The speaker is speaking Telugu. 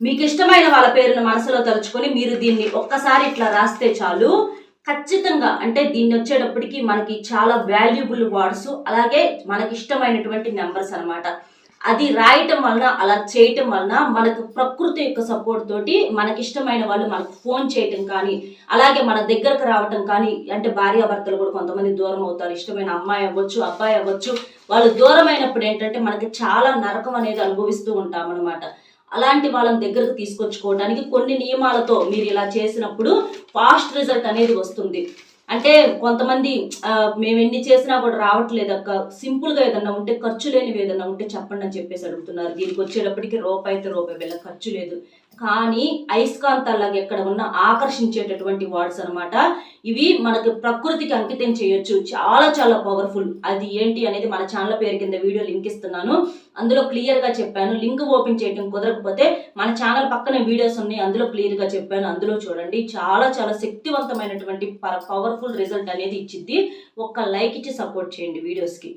మీకు ఇష్టమైన వాళ్ళ పేరును మనసులో తలుచుకొని మీరు దీన్ని ఒక్కసారి ఇట్లా రాస్తే చాలు. ఖచ్చితంగా అంటే దీన్ని వచ్చేటప్పటికి మనకి చాలా వాల్యుబుల్ వర్డ్స్ అలాగే మనకి ఇష్టమైనటువంటి నెంబర్స్ అనమాట అది రాయటం వలన అలా చేయటం వలన మనకు ప్రకృతి యొక్క సపోర్ట్ తోటి మనకి ఇష్టమైన వాళ్ళు మనకు ఫోన్ చేయటం కానీ అలాగే మన దగ్గరకు రావటం కానీ అంటే భార్యాభర్తలు కూడా కొంతమంది దూరం అవుతారు. ఇష్టమైన అమ్మాయి అవ్వచ్చు అబ్బాయి అవ్వచ్చు. వాళ్ళు దూరమైనప్పుడు ఏంటంటే మనకి చాలా నరకం అనేది అనుభవిస్తూ ఉంటాం అనమాట అలాంటి వాళ్ళని దగ్గరకు తీసుకొచ్చుకోవడానికి కొన్ని నియమాలతో మీరు ఇలా చేసినప్పుడు ఫాస్ట్ రిజల్ట్ అనేది వస్తుంది. అంటే కొంతమంది మేము ఎన్ని చేసినా కూడా రావట్లేదు అక్క. సింపుల్గా ఏదన్నా ఉంటే ఖర్చు లేనివి ఏదన్నా ఉంటే చెప్పండి అని చెప్పేసి అడుగుతున్నారు. దీనికి వచ్చేటప్పటికి రూపాయి అయితే రూపాయి వెళ్ళ ఖర్చు లేదు. కానీ అయస్కాంతాలకు ఎక్కడ ఉన్న ఆకర్షించేటటువంటి వర్డ్స్ అనమాట ఇవి మనకు ప్రకృతికి అంకితం చేయొచ్చు. చాలా చాలా పవర్ఫుల్ అది ఏంటి అనేది మన ఛానల్ పేరు కింద వీడియో లింక్ ఇస్తున్నాను. అందులో క్లియర్గా చెప్పాను. లింక్ ఓపెన్ చేయడం కుదరకపోతే మన ఛానల్ పక్కన వీడియోస్ ఉన్నాయి. అందులో క్లియర్గా చెప్పాను. అందులో చూడండి. చాలా చాలా శక్తివంతమైనటువంటి పవర్ఫుల్ రిజల్ట్ అనేది ఇచ్చిద్ది. ఒక్క లైక్ ఇచ్చి సపోర్ట్ చేయండి వీడియోస్కి